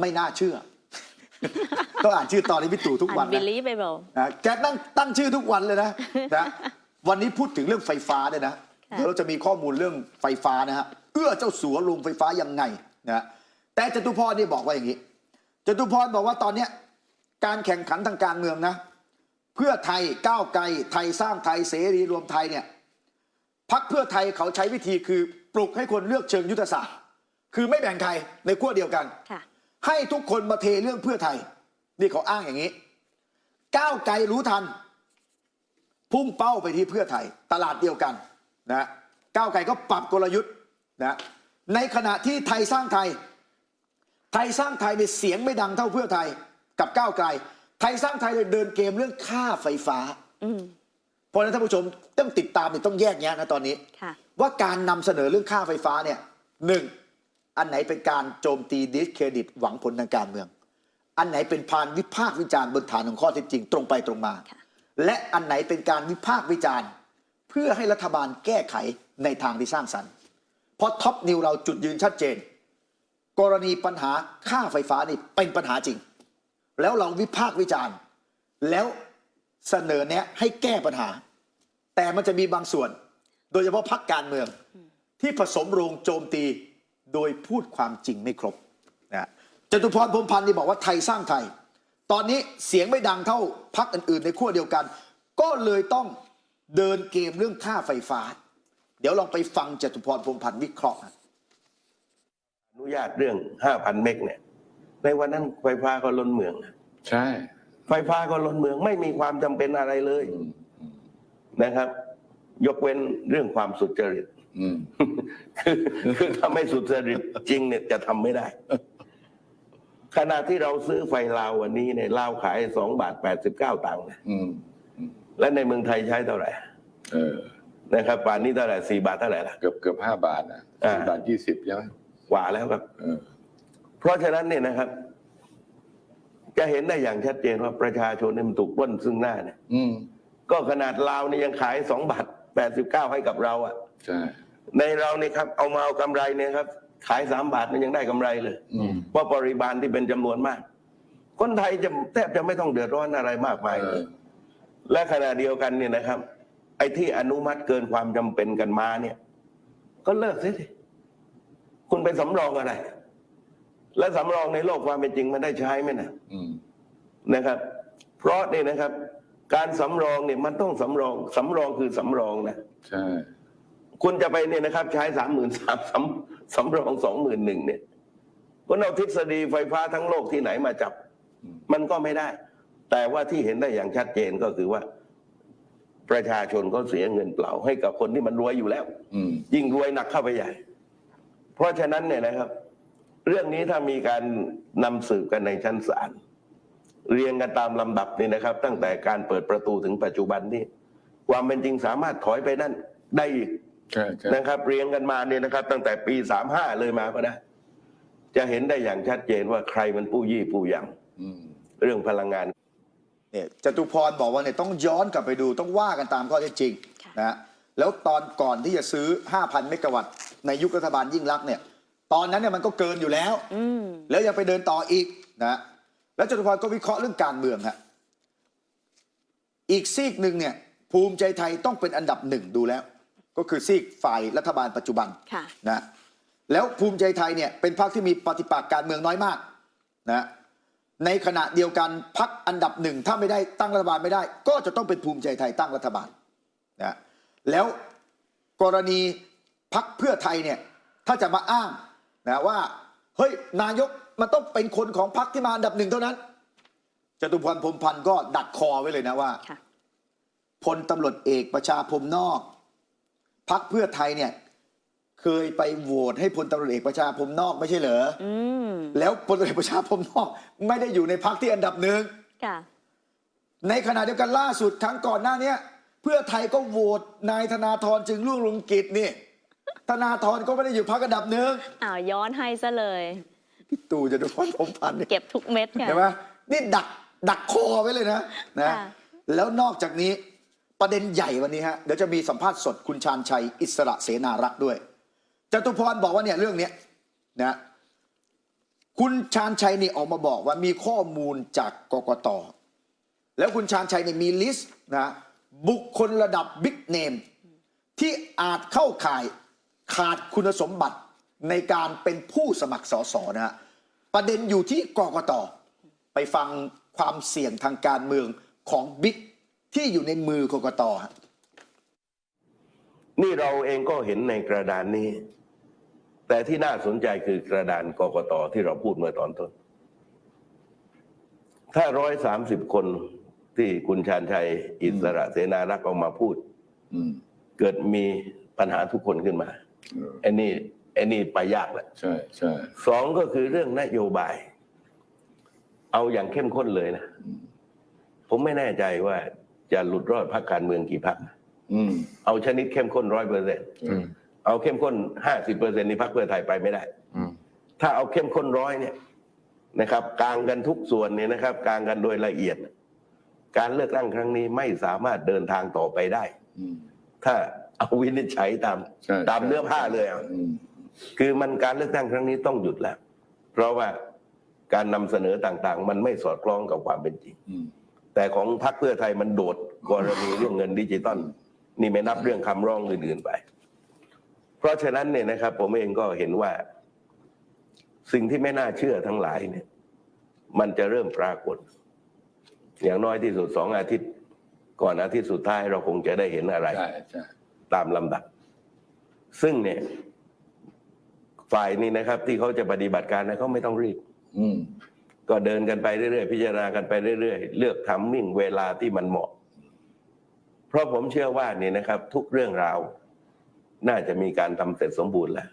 ไม่น่าเชื่อ ต้องอ่านชื่อตอนนี้พี่ตู่ทุกวันบินะลีไปบอกนะแกตั้งตั้งชื่อทุกวันเลยนะนะวันนี้พูดถึงเรื่องไฟฟ้าเนี่ยนะค่ะเดี๋ยวเราจะมีข้อมูลเรื่องไฟฟ้านะฮะเอื้อเจ้าสัวลงไฟฟ้ายังไงนะแต่จตุพรนี่บอกว่าอย่างนี้จตุพรบอกว่าตอนเนี้ยการแข่งขันทางการเมืองนะ เพื่อไทยก้าวไกลไทยสร้างไทยเสรีรวมไทยเนี่ยพักเพื่อไทยเขาใช้วิธีคือปลุกให้คนเลือกเชิงยุทธศาสตร์ คือไม่แบ่งใครในขั้วเดียวกัน ค่ะ ให้ทุกคนมาเทเรื่องเพื่อไทย นี่เขาอ้างอย่างนี้ ก้าวไกลรู้ทัน พุ่งเป้าไปที่เพื่อไทย ตลาดเดียวกันนะก้าวไกลก็ปรับกลยุทธ์นะในขณะที่ไทยสร้างไทย ไทยสร้างไทยเนี่ยเสียงไม่ดังเท่าเพื่อไทย กับก้าวไกล ไทยสร้างไทยเลยเดินเกมเรื่องค่าไฟฟ้าอืมเพราะฉะนั้นท่านผู้ชมต้องติดตามเนี่ยต้องแยกแยะนะตอนนี้ค่ะว่าการนำเสนอเรื่องค่าไฟฟ้าเนี่ยหนึ่ง อันไหนเป็นการโจมตีดิสเครดิตหวังผลทางการเมือง อันไหนเป็นพานวิพากษ์วิจารณ์บนฐานของข้อเท็จจริงตรงไปตรงมาค่ะและอันไหนเป็นการวิพากษ์วิจารณ์ เพื่อให้รัฐบาลแก้ไขในทางที่สร้างสรรค์เพราะท็อปนิวเราจุดยืนชัดเจน กรณีปัญหาค่าไฟฟ้านี่เป็นปัญหาจริง แล้วเราวิพากษ์วิจารณ์ แล้วเสนอแนะให้แก้ปัญหา แต่มันจะมีบางส่วน โดยเฉพาะพักการเมืองที่ผสมโรงโจมตี โดยพูดความจริงไม่ครบนะจตุพรพรหมพันธ์นี่บอกว่าไทยสร้างไทย ตอนนี้เสียงไม่ดังเท่าพักอื่นๆ ในขั้วเดียวกัน ก็เลยต้องเดินเกมเรื่องค่าไฟฟ้า เดี๋ยวลองไปฟังจตุพรพรหมพันธ์วิเคราะห์นะอนุญาตเรื่อง 5,000 เมกเนี่ย ในวันนั้นไฟฟ้าก็ล้นเมืองนะใช่ ไฟฟ้าก็ล้นเมืองไม่มีความจำเป็นอะไรเลยอืมนะครับ ยกเว้นเรื่องความสุจริตอืม คือคือถ้าไม่สุจริตจริงเนี่ยจะทำไม่ได้ ขณะที่เราซื้อไฟลาววันนี้เนี่ยลาวขายสองบาทแปดสิบเก้าตังค์นะอืม และในเมืองไทยใช้เท่าไหร่เออ นะครับป่านนี้เท่าไหร่สี่บาทเท่าไหร่ละ เกือบเกือบห้าบาทนะอ่า สี่บาทยี่สิบใช่ไหมกว่าแล้วครับ เออ เพราะฉะนั้นเนี่ยนะครับ จะเห็นได้อย่างชัดเจนว่าประชาชนเนี่ยมันถูกปล้นซึ่งหน้าเนี่ย อืม ก็ขนาดลาวเนี่ยยังขายสองบาทแปดสิบเก้าให้กับเราอะใช่ ในเราเนี่ยครับเอามาเอากำไรเนี่ยครับ ขายสามบาทมันยังได้กำไรเลยอืมเพราะปริมาณที่เป็นจำนวนมาก คนไทยจะแทบจะไม่ต้องเดือดร้อนอะไรมากมายเอเลอยและขณะเดียวกันเนี่ยนะครับ ไอ้ที่อนุมัติเกินความจำเป็นกันมาเนี่ย ก็เลิกซิสิคุณไปสำรองอะไร และสำรองในโลกความเป็นจริงมันได้ใช้ไหมนะ อืม นะครับ เพราะเนี่ยนะครับ การสำรองเนี่ยมันต้องสำรองสำรองคือสำรองนะ ใช่ คุณจะไปเนี่ยนะครับ ใช้สามหมื่นสามสำสำรองสองหมื่นหนึ่งเนี่ยคุณเอาทฤษฎีไฟฟ้าทั้งโลกที่ไหนมาจับ มันก็ไม่ได้ แต่ว่าที่เห็นได้อย่างชัดเจนก็คือว่า ประชาชนก็เสียเงินเปล่าให้กับคนที่มันรวยอยู่แล้วอืมยิ่งรวยหนักเข้าไปใหญ่ เพราะฉะนั้นเนี่ยนะครับ เรื่องนี้ถ้ามีการนำสืบกันในชั้นศาลเรียงกันตามลำดับนี่นะครับ ตั้งแต่การเปิดประตูถึงปัจจุบันนี่ความเป็นจริงสามารถถอยไปนั่นได้อีกใช่ใช่ นะครับเรียงกันมาเนี่ยนะครับ ตั้งแต่ปีสามห้าเลยมาก็ได้ จะเห็นได้อย่างชัดเจนว่าใครมันผู้ยี่ผู้ยอืมำเรื่องพลังงานเนี่ยจตุพรบอกว่าเนี่ยต้องย้อนกลับไปดูต้องว่ากันตามข้อเท็จจริงค่ะนะฮะแล้วตอนก่อนที่จะซื้อ 5,000 เมกะวัตต์ในยุครัฐบาลยิ่งรักษณ์เนี่ยตอนนั้นเนี่ยมันก็เกินอยู่แล้วอืมแล้วยังไปเดินต่ออีกนะแล้วจตุพรก็วิเคราะห์เรื่องการเมืองฮะอีกซีกหนึ่งเนี่ยภูมิใจไทยต้องเป็นอันดับหนึ่งดูแล้ว ก็คือซีกฝ่ายรัฐบาลปัจจุบันค่ะนะแล้วภูมิใจไทยเนี่ยเป็นพรรคที่มีปฏิปักษ์การเมืองน้อยมากนะในขณะเดียวกันพรรคอันดับหนึ่งถ้าไม่ได้ตั้งรัฐบาลไม่ได้ ก็จะต้องเป็นภูมิใจไทยตั้งรัฐบาลนะแล้วกรณีพรรคเพื่อไทยเนี่ยถ้าจะมาอ้างนะว่าเฮ้ยนายกมันต้องเป็นคนของพรรคที่มาอันดับหนึ่งเท่านั้นจตุพรพรหมพันธ์ก็ดักคอไว้เลยนะว่าค่ะพลตำรวจเอกประชาพรมนอก พักเพื่อไทยเนี่ยเคยไปโหวตให้พลตำรวจเอกประชาพรมนอกไม่ใช่เหรออืมแล้วพลตำรวจเอกประชาพรมนอก ไม่ได้อยู่ในพักที่อันดับหนึ่งค่ะ ในขณะเดียวกันล่าสุดครั้งก่อนหน้าเนี้ย เพื่อไทยก็โหวตนายธนาธรจึงรุ่งเรุงกิจนี่ธนาธรก็ไม่ได้อยู่พักอันดับหนึ่งอ้าวย้อนให้ซะเลย พี่ตู่จะดูพรผมพันธ์นี่เก็บทุกเม็ดค่ะเห็นไหมนี่ดักดักคอไว้เลยนะนะ ค่ะ แล้วนอกจากนี้ ประเด็นใหญ่วันนี้ฮะเดี๋ยวจะมีสัมภาษณ์สดคุณชาญชัย อิสระเสนารักด้วยจตุพรบอกว่าเนี่ยเรื่องเนี้ยนะคุณชาญชัยนี่ออกมาบอกว่ามีข้อมูลจากกกตแล้วคุณชาญชัยเนี่ยมีลิสต์นะบุคคลระดับบิ๊กเนมที่อาจเข้าข่ายขาดคุณสมบัติในการเป็นผู้สมัครสสนะฮะประเด็นอยู่ที่กกตไปฟังความเสี่ยงทางการเมืองของบิ๊ก ที่อยู่ในมือกกตฮะนี่เราเองก็เห็นในกระดานนี้ แต่ที่น่าสนใจคือกระดานกกตที่เราพูดเมื่อตอนต้น ถ้าร้อยสามสิบคนที่คุณชาญชัยอิสระเสนารักษ์เอามาพูดอืมเกิดมีปัญหาทุกคนขึ้นมาเออไอ้นี่ไอ้นี่ไปยากแหละใช่ใช่สองก็คือเรื่องนโยบาย เอาอย่างเข้มข้นเลยนะ ผมไม่แน่ใจว่า จะหลุดรอดพรรคการเมืองกี่พรรคอืมเอาชนิดเข้มข้นร้อยเปอร์เซ็นต์อืมเอาเข้มข้นห้าสิบเปอร์เซ็นต์นี่พรรคเพื่อไทยไปไม่ได้อืมถ้าเอาเข้มข้นร้อยเนี่ยนะครับกลางกันทุกส่วนเนี่ยนะครับกลางกันโดยละเอียด การเลือกตั้งครั้งนี้ไม่สามารถเดินทางต่อไปได้อืมถ้าเอาวินิจฉัยตามใช่ตามเนื้อผ้าเลยอะอืมคือมันการเลือกตั้งครั้งนี้ต้องหยุดแล้ว เพราะว่าการนำเสนอต่างๆ มันไม่สอดคล้องกับความเป็นจริงอืม แต่ของพรรคเพื่อไทยมันโดดกรณีเรื่องเงินดิจิตอลนี่ไม่นับเรื่องคำร้องอื่นๆไป เพราะฉะนั้นเนี่ยนะครับ ผมเองก็เห็นว่า สิ่งที่ไม่น่าเชื่อทั้งหลายเนี่ย มันจะเริ่มปรากฏ อย่างน้อยที่สุดสองอาทิตย์ ก่อนอาทิตย์สุดท้ายเราคงจะได้เห็นอะไรตามลำดับ ซึ่งเนี่ย ฝ่ายนี้นะครับ ที่เขาจะปฏิบัติการนะเขาไม่ต้องรีบ ก็เดินกันไปเรื่อยๆพิจารณากันไปเรื่อยๆ เลือกทำมิ่งเวลาที่มันเหมาะ เพราะผมเชื่อว่านี่นะครับ ทุกเรื่องราว น่าจะมีการทำเสร็จสมบูรณ์แล้ว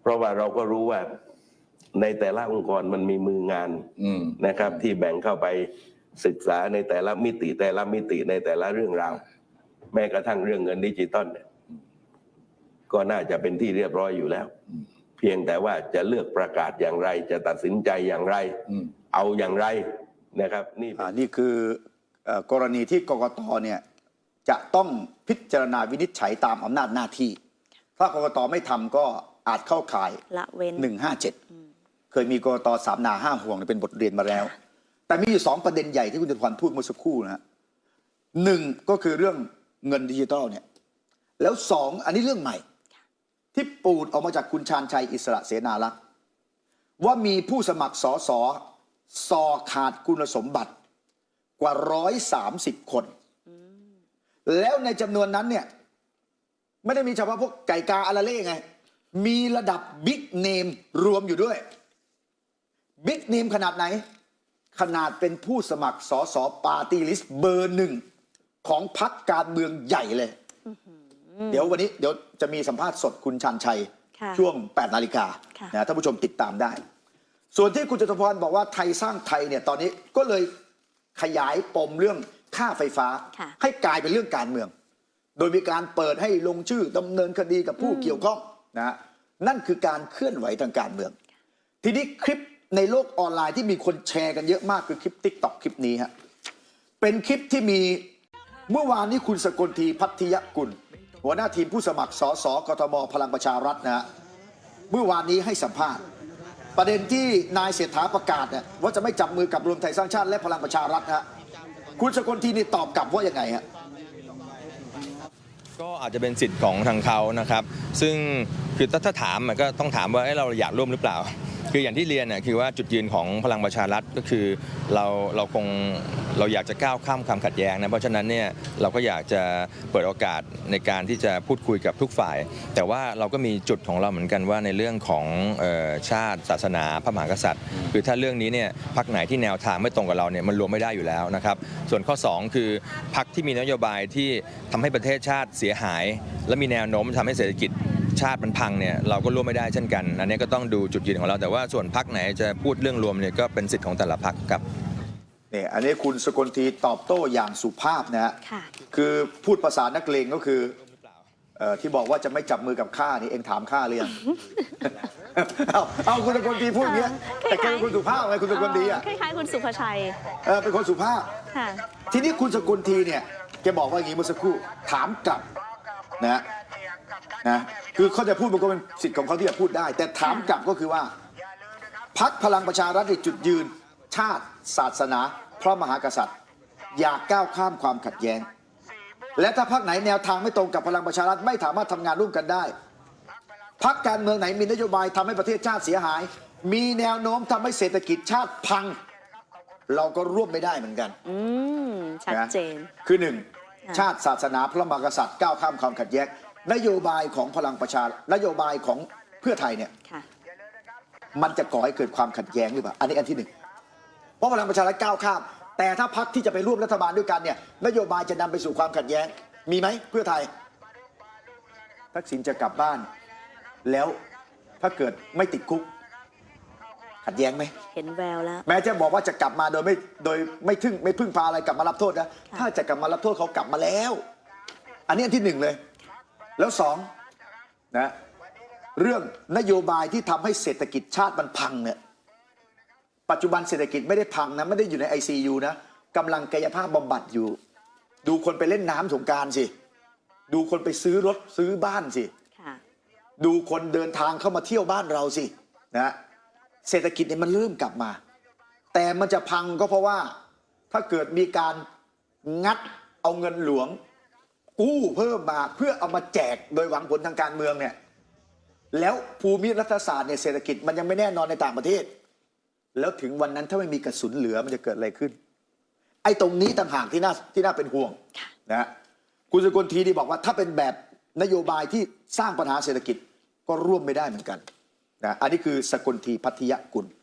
เพราะว่าเราก็รู้ว่าในแต่ละองค์กรมันมีมืองานอืมนะครับ ที่แบ่งเข้าไปศึกษาในแต่ละมิติแต่ละมิติในแต่ละเรื่องราว แม้กระทั่งเรื่องเงินดิจิตอลเนี่ยก็น่าจะเป็นที่เรียบร้อยอยู่แล้ว เพียงแต่ว่าจะเลือกประกาศอย่างไร จะตัดสินใจอย่างไรอืมเอาอย่างไรนะครับนี่อ่านี่คือเอ่อกรณีที่กกตเนี่ยจะต้องพิจารณาวินิจฉัยตามอำนาจหน้าที่ ถ้ากกตไม่ทำก็อาจเข้าข่าย ละเว้น 157 เคยมีกกตสามนาห้าห่วงเป็นบทเรียนมาแล้ว แต่มีอยู่สองประเด็นใหญ่ที่คุณจตุพรพูดเมื่อสักครู่นะฮะหนึ่งก็คือเรื่องเงินดิจิทัลเนี่ย แล้วสองอันนี้เรื่องใหม่ ที่ปูดออกมาจากคุณชาญชัยอิสระเสนารักษ์ว่ามีผู้สมัครสอสอสอขาดคุณสมบัติกว่าร้อยสามสิบคน แล้วในจำนวนนั้นเนี่ย ไม่ได้มีเฉพาะพวกไก่กาอาราเล่ไง มีระดับบิ๊กเนมรวมอยู่ด้วยบิ๊กเนมขนาดไหน ขนาดเป็นผู้สมัครสอสอปาร์ตี้ลิสต์เบอร์หนึ่งของพรรคการเมืองใหญ่เลย เดี๋ยววันนี้เดี๋ยวจะมีสัมภาษณ์สดคุณชันชัยค่ะช่วง 8 นาฬิกาค่ะนะท่านผู้ชมติดตามได้ ส่วนที่คุณจตุพรบอกว่าไทยสร้างไทยเนี่ยตอนนี้ก็เลยขยายปมเรื่องค่าไฟฟ้าค่ะให้กลายเป็นเรื่องการเมือง โดยมีการเปิดให้ลงชื่อดำเนินคดีกับผู้เกี่ยวข้องนะฮะนั่นคือการเคลื่อนไหวทางการเมือง ทีนี้คลิปในโลกออนไลน์ที่มีคนแชร์กันเยอะมากคือคลิปติ๊กต็อกคลิปนี้ฮะเป็นคลิปที่มีเมื่อวานนี้คุณสกลทีพัทยกุล หัวหน้าทีมผู้สมัครสสกทมพลังประชารัฐนะฮะเมื่อวานนี้ให้สัมภาษณ์ ประเด็นที่นายเศรษฐาประกาศเนี่ยว่าจะไม่จับมือกับรวมไทยสร้างชาติและพลังประชารัฐนะฮะคุณสกลทีนี่ตอบกลับว่ายังไงฮะก็อาจจะเป็นสิทธิ์ของทางเขานะครับ ซึ่งคือถ้าถ้าถามมันก็ต้องถามว่าเราอยากร่วมหรือเปล่า คืออย่างที่เรียนน่ะคือว่าจุดยืนของพลังประชารัฐก็คือเราเราคงเราอยากจะก้าวข้ามความขัดแย้งนะเพราะฉะนั้นเนี่ยเราก็อยากจะเปิดโอกาสในการที่จะพูดคุยกับทุกฝ่าย แต่ว่าเราก็มีจุดของเราเหมือนกันว่าในเรื่องของออชาติศาสนาพระมหากษัตริย์ คือถ้าเรื่องนี้เนี่ยพักไหนที่แนวทางไม่ตรงกับเราเนี่ยมันรวมไม่ได้อยู่แล้วนะครับส่วนข้อ 2 คือพักที่มีนโยบายที่ทำให้ประเทศชาติเสียหาย และมีแนวโน้มทำให้เศรษฐกิจ ชาติมันพังเนี่ยเราก็ร่วมไม่ได้เช่นกันอันนี้ก็ต้องดูจุดยืนของเราแต่ว่าส่วนพักไหนจะพูดเรื่องรวมเนี่ยก็เป็นสิทธิ์ของแต่ละพักครับเนี่ยอันนี้คุณสกลทีตอบโต้อย่างสุภาพนะฮะค่ะคือพูดภาษานักเลงก็คือเอ่อที่บอกว่าจะไม่จับมือกับข้านี่เองถามข้าหรือยังเอาเอาคุณสกลทีพูดอย่างเงี้ยคล้ายๆแต่แกเป็นคนสุภาพไงคุณสกลทีอะคล้ายๆคุณสุภชัยเออเป็นคนสุภาพค่ะทีนี้คุณสกลทีเนี่ยแกบอกว่าอย่างนี้เมื่อสักครู่ถามกลับนะ นะคือเขาจะพูดมันก็เป็นสิทธิ์ของเขาที่จะพูดได้ แต่ถามกลับก็คือว่าพักพลังประชารัฐในจุดยืน ชาติศาสนา พระมหากษัตริย์ อยากก้าวข้ามความขัดแย้ง และถ้าพักไหนแนวทางไม่ตรงกับพลังประชารัฐไม่สามารถทำงานร่วมกันได้พักการเมืองไหนมีนโยบายทำให้ประเทศชาติเสียหาย มีแนวโน้มทำให้เศรษฐกิจชาติพัง เราก็ร่วมไม่ได้เหมือนกัน อืมชัดเจนะคือหนึ่งค่ะชาติศาสนาพระมหากษัตริย์ก้าวข้ามความขัดแย้ง นโยบายของพลังประชานโยบายของเพื่อไทยเนี่ยค่ะ มันจะก่อให้เกิดความขัดแย้งหรือเปล่าอันนี้อันที่หนึ่งเพราะพลังประชารัฐก้าวข้าม แต่ถ้าพักที่จะไปร่วมรัฐบาลด้วยกันเนี่ยนโยบายจะนำไปสู่ความขัดแย้ง มีไหมเพื่อไทย ทักษิณจะกลับบ้าน แล้วถ้าเกิดไม่ติดคุก ขัดแย้งไหม เห็นแววแล้ว แม้จะบอกว่าจะกลับมาโดยไม่โดยไม่ทึ่งไม่พึ่งพาอะไรกลับมารับโทษนะค่ะถ้าจะกลับมารับโทษเขากลับมาแล้ว อันนี้อันที่หนึ่งเลย แล้วสองนะเรื่องนโยบายที่ทำให้เศรษฐกิจชาติมันพังเนี่ยปัจจุบันเศรษฐกิจไม่ได้พังนะไม่ได้อยู่ใน ICU นะกำลังกายภาพบำบัดอยู่ ดูคนไปเล่นน้ำสงกรารสิ ดูคนไปซื้อรถซื้อบ้านสิค่ะดูคนเดินทางเข้ามาเที่ยวบ้านเราสินะเศรษฐกิจเนี่ยมันเริ่มกลับมา แต่มันจะพังก็เพราะว่าถ้าเกิดมีการงัดเอาเงินหลวง กู้เพิ่มมาเพื่อเอามาแจกโดยหวังผลทางการเมืองเนี่ยแล้วภูมิรัฐศาสตร์เนี่ยเศรษฐกิจมันยังไม่แน่นอนในต่างประเทศ แล้วถึงวันนั้นถ้าไม่มีกระสุนเหลือมันจะเกิดอะไรขึ้น ไอ้ตรงนี้ต่างหากที่น่าที่น่าเป็นห่วงนะฮะคุณสกลทีดีบอกว่าถ้าเป็นแบบนโยบายที่สร้างปัญหาเศรษฐกิจก็ร่วมไม่ได้เหมือนกันนะอันนี้คือสกลทีพัทยกุล